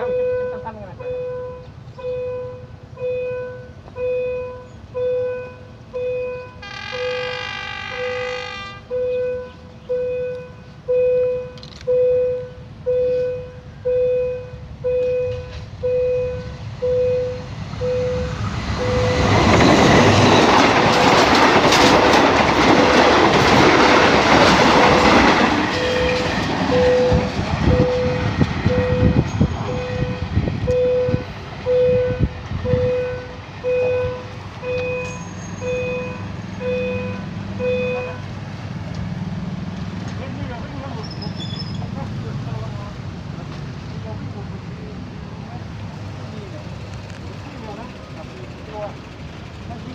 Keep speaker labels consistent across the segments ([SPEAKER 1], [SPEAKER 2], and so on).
[SPEAKER 1] Sam, kita kesan dengan aku.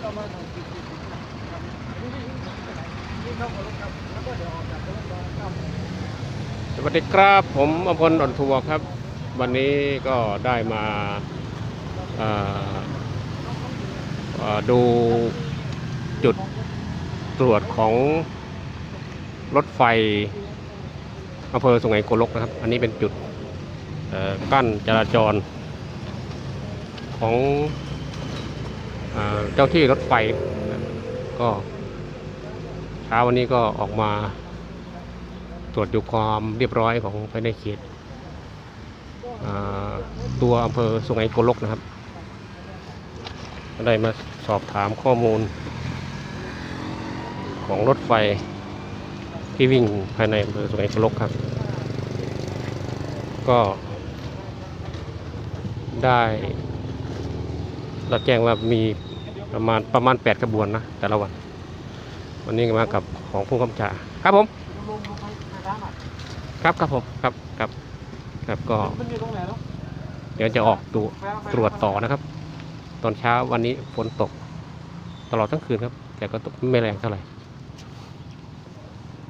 [SPEAKER 2] สวัสดีครับผมอภพลอ่อนทัวร์ครับ วันนี้ก็ได้มาดูจุดตรวจของรถไฟอำเภอสุไหงโกลกนะครับ อันนี้เป็นจุดกั้นจราจรของ เจ้าที่รถไฟก็เช้าวันนี้ก็ออกมาตรวจดูความเรียบร้อยของภายในเขตตัวอำเภอสุไหงโกลกนะครับได้มาสอบถามข้อมูล ของรถไฟที่วิ่งภายในอำเภอสุไหงโกลกครับ ก็ได้รับแจ้งว่ามี ประมาณประมาณ 8 กระบวนนะ แต่ละวัน วันนี้ก็มากับของผู้กำกับครับผม ครับครับผมครับครับครับก็
[SPEAKER 1] มันอยู่ตรงไหนเนาะ
[SPEAKER 2] เดี๋ยวจะออกตรวจตรวจต่อนะครับ ตอนเช้าวันนี้ฝนตก ตลอดทั้งคืนครับ แต่ก็ตกไม่แรงเท่าไหร่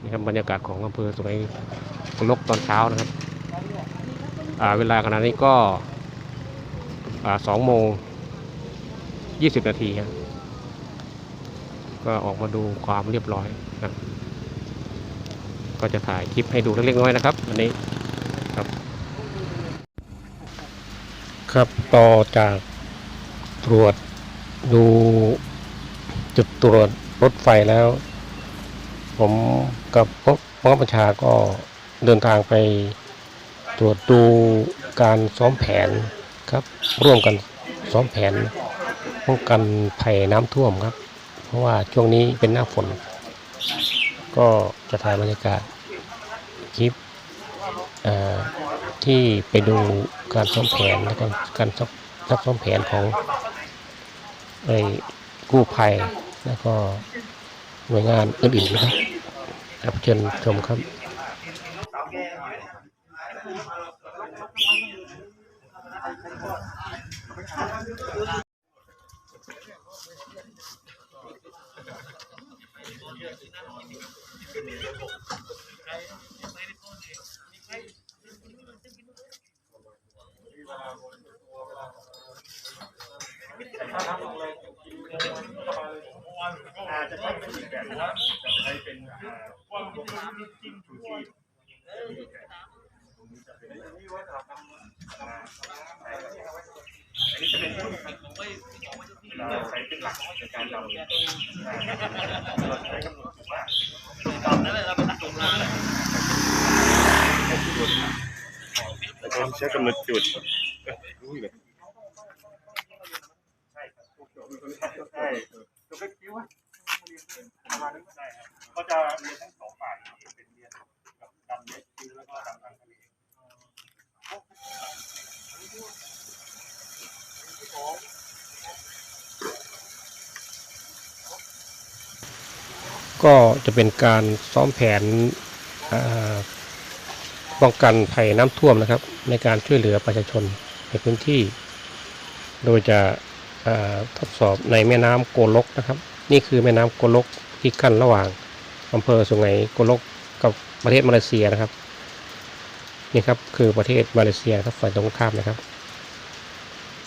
[SPEAKER 2] นี่ครับบรรยากาศของอำเภอสุไหงโกลกตอนเช้านะครับอ่าเวลาขณะนี้ก็อ่าสองโมง ยี่สิบนาทีครับก็ออกมาดูความเรียบร้อยนะก็จะถ่ายคลิปให้ดูเล็กๆน้อยนะครับอันนี้ครับ ครับต่อจากตรวจดูจุดตรวจรถไฟแล้ว ผมกับพบพบัญชาก็เดินทางไปตรวจดูการซ้อมแผนครับ ร่วมกันซ้อมแผน ป้องกันภัยน้ำท่วมครับ เพราะว่าช่วงนี้เป็นหน้าฝน ก็จะถ่ายบรรยากาศคลิปที่ไปดูการซ้อมแผนแล้วก็การซักซักซ้อมแผนของไอ้กู้ภัยแล้วก็หน่วยงานอื่นๆนะครับครับเชิญชมครับ
[SPEAKER 3] อาจจะใช้เป็นอีกแบบว่าใช้เป็นอ่าว่าลงจิ้มชูชีพอันนี้จะเป็น เวลาใช้เป็นหลักในการดำเราใช้กำหนดจุดว่าใช้กำหนดจุดรู้เลยใช่ครับใช่จะเป็นคิ้วประมาณนั้นก็ได้ครับก็จะเรียนทั้งสองฝ่ายเป็นเรียนกับดำเล็กคิ้วแล้วก็ดำทางทะเล
[SPEAKER 2] ก็จะเป็นการซ้อมแผนป้องกันภัยน้ำท่วมนะครับ ในการช่วยเหลือประชาชนในพื้นที่ โดยจะทดสอบในแม่น้ำโกลกนะครับ นี่คือแม่น้ำโกลกที่กั้นระหว่างอำเภอสุไหงโกลกกับประเทศมาเลเซียนะครับนี่ครับคือประเทศมาเลเซียครับฝ่ายตรงข้ามนะครับ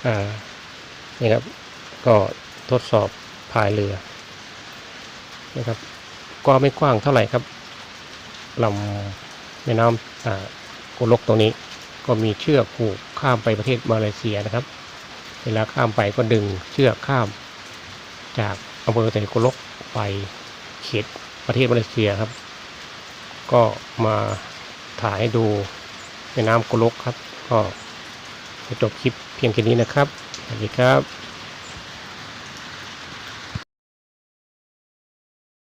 [SPEAKER 2] อ่านี่ครับก็ทดสอบพายเรือ นะครับ ก็ไม่กว้างเท่าไหร่ครับลำแม่น้ำโกลกตรงนี้ ก็มีเชือกผูกข้ามไปประเทศมาเลเซียนะครับ เวลาข้ามไปก็ดึงเชือกข้าม จากอำเภอเตโกลกไปเขตประเทศมาเลเซียครับ ก็มาถ่ายให้ดูในน้ำโกลกครับ ก็จะจบคลิปเพียงแค่นี้นะครับสวัสดีครับ